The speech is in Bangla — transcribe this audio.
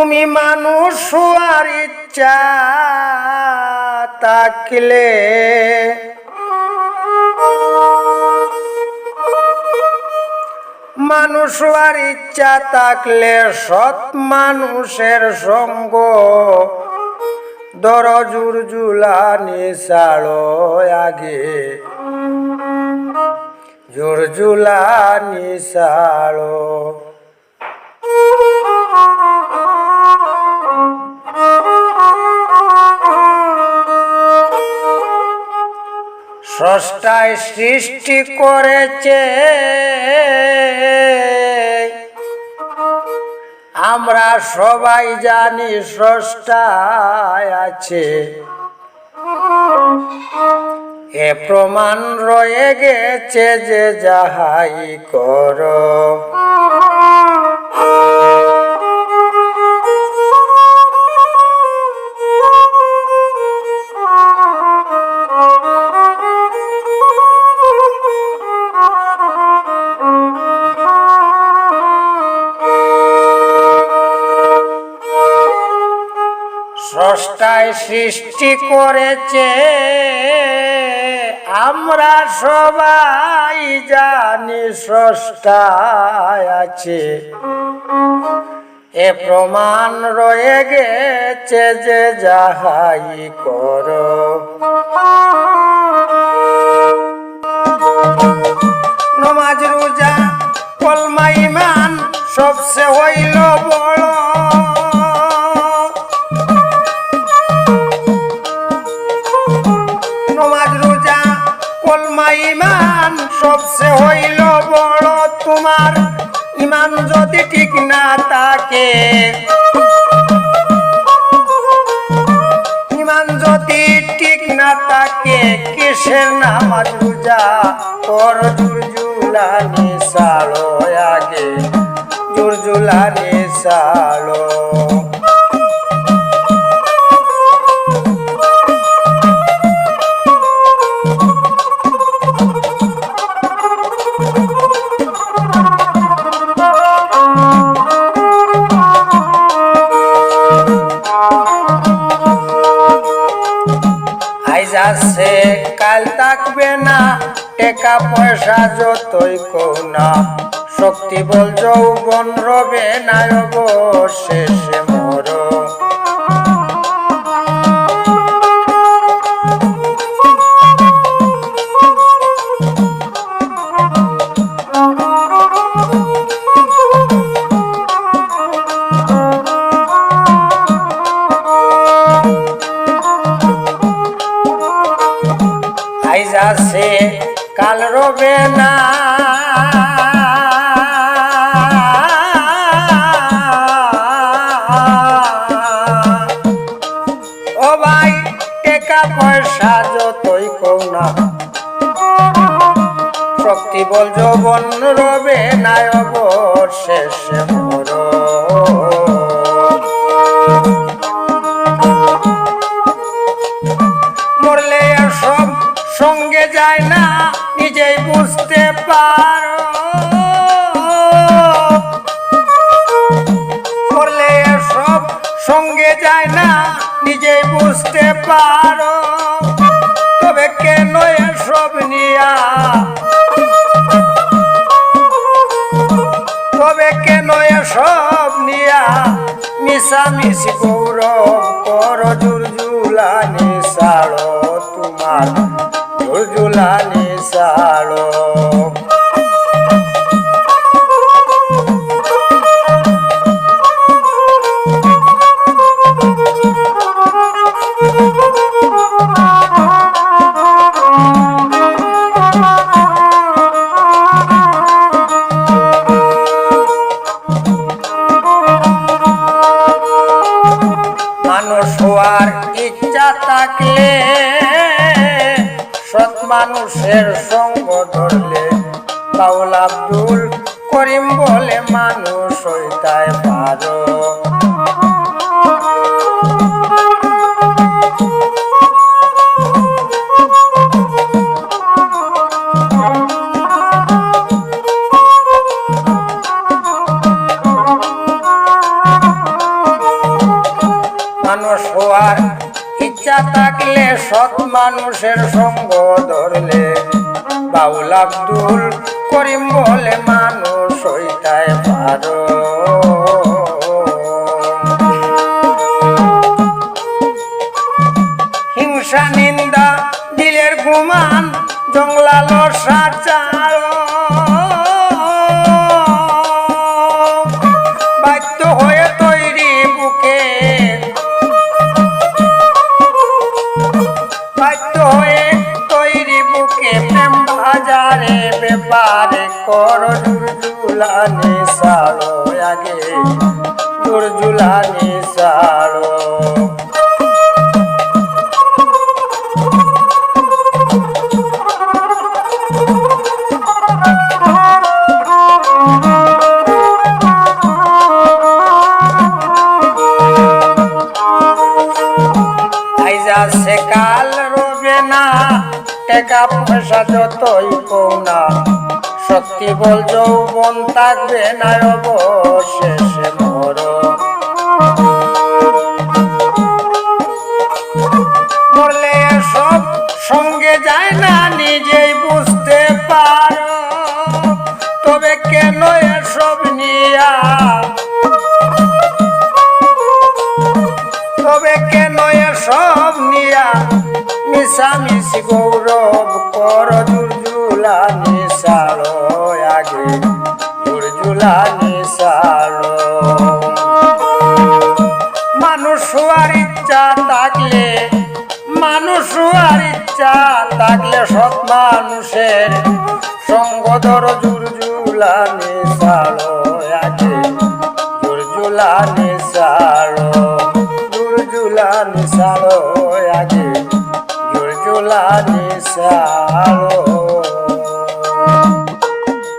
তুমি মানুষ হওয়ার ইচ্ছা তাকলে মানুষ হওয়ার ইচ্ছা থাকলে সৎ মানুষের সঙ্গ দরজুর জুলানি সাড়ো আগে। জোর জুলানি সাড়ো স্রষ্টায় সৃষ্টি করেছে। আমরা সবাই জানি স্রষ্টায় আছে। এ প্রমাণ রয়ে গেছে যে যাহাই কর। সৃষ্টি করেছে। আমরা সবাই জানি স্রষ্টায় আছে। এ প্রমাণ রয়ে গেছে যে যাহাই কর। নমাজ, রোজা, কলমা ইমান সবসে হইল বড় তোমার ইমান যদি ঠিক না থাকে, ইমান যদি ঠিক না থাকে, কিসের নামাজ রোজা? পর জুরজুলানি সালো আগে জুরজুলানি সালো কাল থাকবে না টাকা পয়সা যতই না। শক্তি বল যৌবন রবে না শেষে মোর আছে, কাল রবে না। ও ভাই, টাকা পয়সা যতই কৌ না। শক্তি বল যৌবন রবে না শেষে যায় না, নিজেই বুঝতে পারো। মরলে সব সঙ্গে যায় না, নিজেই বুঝতে পারো। তবে কেন এসব নিয়া? তবে কেন এসব নিয়া? মিশামিশি গৌরব কর জুরজুলানি হওয়ার ইচ্ছা থাকলে সৎ মানুষের সঙ্গ ধরলে। বাউল আব্দুল করিম বলে মানুষ হইতায় পারো। ইচ্ছা থাকলে সৎ মানুষের সঙ্গ ধরলে। বাউল আব্দুল করিম বলে, মানুষ হইতায় পারো হিংসা নিন্দা, দিলের গুমান জংলাল সাচার বাজারে ব্যাপারে কর জুরজুলানি সাড়ো আগে। জুরজুলানি সাড়ো আইজা সে কাল রবে না। টাকা পয়সা যতই কৌনা সত্যি বল, যৌবন থাকবে না অবশেষে মর। মরলে সব সঙ্গে যায় না, নিজেই বুঝতে পারো। তবে কেন এসব নিয়া? তবে কেন এসব নিয়া? মিশামিশি গৌরব, কর জুরজুলা নিশালো আগে। জুরজুলা নিশালো মানুষ হওয়ার ইচ্ছা থাকলে, মানুষ হওয়ার ইচ্ছা থাকলে সব মানুষের সঙ্গ ধর জুরজুলা নিশালো আগে। জুরজুলা নিশালো জুরজুলা নিশালো pensá